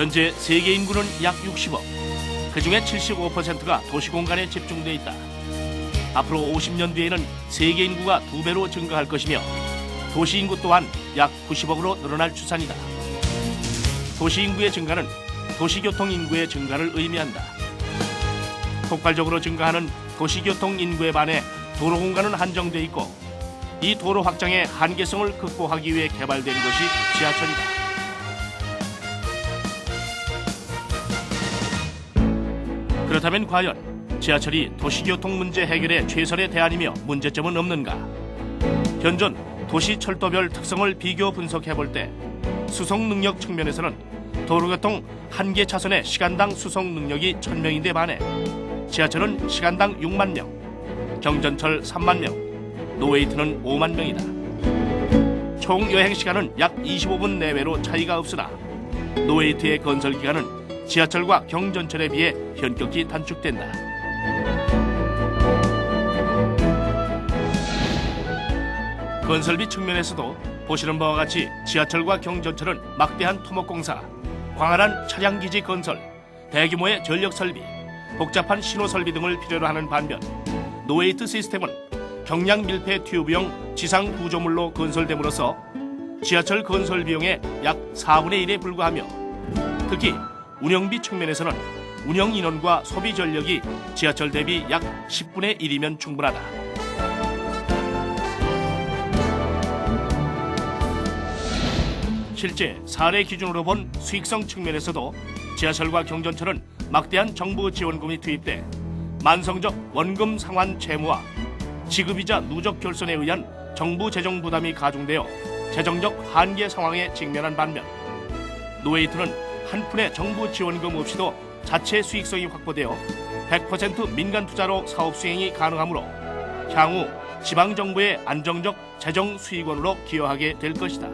현재 세계 인구는 약 60억. 그 중에 75%가 도시 공간에 집중돼 있다. 앞으로 50년 뒤에는 세계 인구가 두 배로 증가할 것이며 도시 인구 또한 약 90억으로 늘어날 추산이다. 도시 인구의 증가는 도시교통 인구의 증가를 의미한다. 폭발적으로 증가하는 도시교통 인구에 반해 도로 공간은 한정돼 있고 이 도로 확장의 한계성을 극복하기 위해 개발된 것이 지하철이다. 그렇다면 과연 지하철이 도시교통 문제 해결의 최선의 대안이며 문제점은 없는가? 현존 도시 철도별 특성을 비교 분석해 볼 때 수송 능력 측면에서는 도로교통 한 개 차선의 시간당 수송 능력이 1000명인데 반해 지하철은 시간당 6만 명, 경전철 3만 명, 노웨이트는 5만 명이다. 총 여행 시간은 약 25분 내외로 차이가 없으나 노웨이트의 건설 기간은 지하철과 경전철에 비해 현격히 단축된다. 건설비 측면에서도 보시는 바와 같이 지하철과 경전철은 막대한 토목공사, 광활한 차량기지 건설, 대규모의 전력 설비, 복잡한 신호 설비 등을 필요로 하는 반면 노웨이트 시스템은 경량 밀폐 튜브형 지상 구조물로 건설됨으로써 지하철 건설 비용의 약 4분의 1에 불과하며 특히 운영비 측면에서는 운영 인원과 소비 전력이 지하철 대비 약 10분의 1이면 충분하다. 실제 사례 기준으로 본 수익성 측면에서도 지하철과 경전철은 막대한 정부 지원금이 투입돼 만성적 원금 상환 채무와 지급이자 누적 결손에 의한 정부 재정 부담이 가중되어 재정적 한계 상황에 직면한 반면 노웨이트는 한 푼의 정부 지원금 없이도 자체 수익성이 확보되어 100% 민간 투자로 사업 수행이 가능하므로 향후 지방 정부의 안정적 재정 수익원으로 기여하게 될 것이다.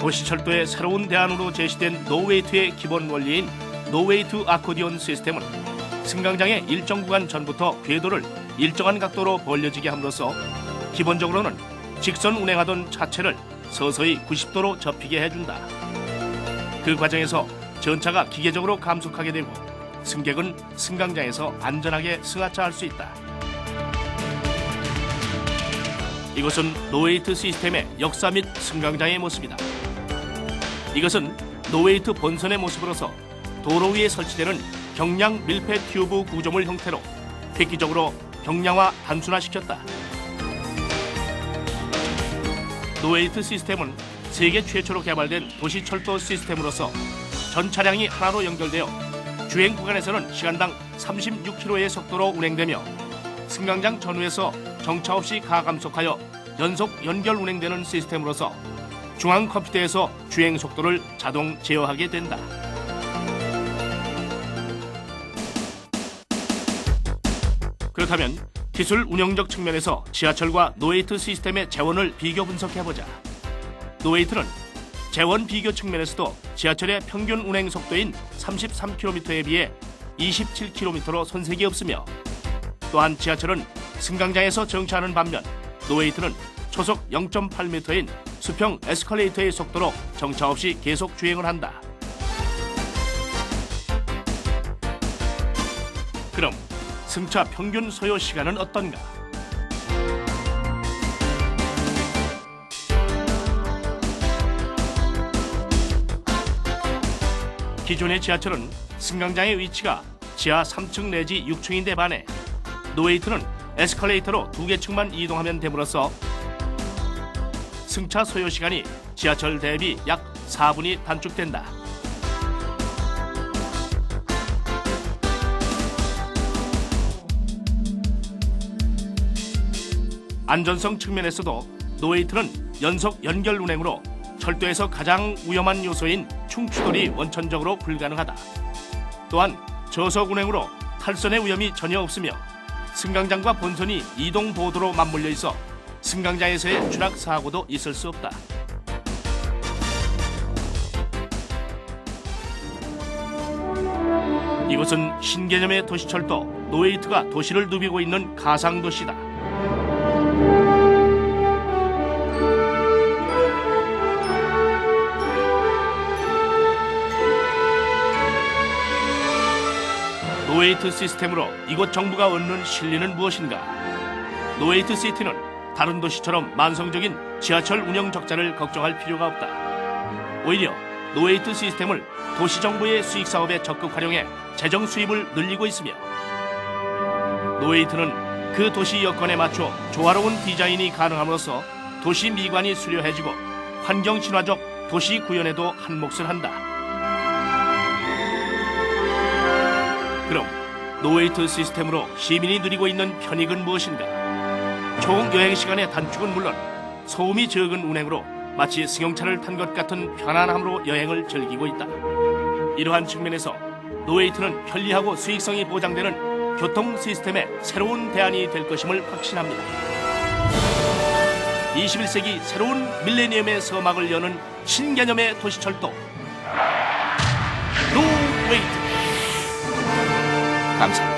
도시철도의 새로운 대안으로 제시된 노웨이트의 기본 원리인 노웨이트 아코디온 시스템은 승강장의 일정 구간 전부터 궤도를 일정한 각도로 벌려지게 함으로써 기본적으로는 직선 운행하던 차체를 서서히 90도로 접히게 해준다. 그 과정에서 전차가 기계적으로 감속하게 되고 승객은 승강장에서 안전하게 승하차할 수 있다. 이것은 노웨이트 시스템의 역사 및 승강장의 모습이다. 이것은 노웨이트 본선의 모습으로서 도로 위에 설치되는 경량 밀폐 튜브 구조물 형태로 획기적으로 경량화 단순화시켰다. 노웨이트 시스템은 세계 최초로 개발된 도시 철도 시스템으로서 전 차량이 하나로 연결되어 주행 구간에서는 시간당 36km의 속도로 운행되며 승강장 전후에서 정차 없이 가감속하여 연속 연결 운행되는 시스템으로서 중앙 컴퓨터에서 주행 속도를 자동 제어하게 된다. 그렇다면 기술 운영적 측면에서 지하철과 노웨이트 시스템의 재원을 비교 분석해보자. 노웨이트는 재원 비교 측면에서도 지하철의 평균 운행 속도인 33km에 비해 27km로 손색이 없으며 또한 지하철은 승강장에서 정차하는 반면 노웨이트는 초속 0.8m인 수평 에스컬레이터의 속도로 정차 없이 계속 주행을 한다. 그럼 승차 평균 소요 시간은 어떤가? 기존의 지하철은 승강장의 위치가 지하 3층 내지 6층인데 반해 노웨이트는 에스컬레이터로 두 개 층만 이동하면 됨으로써 승차 소요 시간이 지하철 대비 약 4분이 단축된다. 안전성 측면에서도 노웨이트는 연속 연결 운행으로 철도에서 가장 위험한 요소인 충추돌이 원천적으로 불가능하다. 또한 저속 운행으로 탈선의 위험이 전혀 없으며 승강장과 본선이 이동 보도로 맞물려 있어 승강장에서의 추락 사고도 있을 수 없다. 이곳은 신개념의 도시철도 노웨이트가 도시를 누비고 있는 가상 도시다. 노웨이트 시스템으로 이곳 정부가 얻는 실리는 무엇인가? 노웨이트 시티는 다른 도시처럼 만성적인 지하철 운영 적자를 걱정할 필요가 없다. 오히려 노웨이트 시스템을 도시 정부의 수익 사업에 적극 활용해 재정 수입을 늘리고 있으며 노웨이트는 그 도시 여건에 맞춰 조화로운 디자인이 가능함으로써 도시 미관이 수려해지고 환경 친화적 도시 구현에도 한 몫을 한다. 그럼 노웨이트 시스템으로 시민이 누리고 있는 편익은 무엇인가? 총 여행 시간의 단축은 물론 소음이 적은 운행으로 마치 승용차를 탄 것 같은 편안함으로 여행을 즐기고 있다. 이러한 측면에서 노웨이트는 편리하고 수익성이 보장되는 교통 시스템의 새로운 대안이 될 것임을 확신합니다. 21세기 새로운 밀레니엄의 서막을 여는 신개념의 도시철도 노웨이트 감사합니다.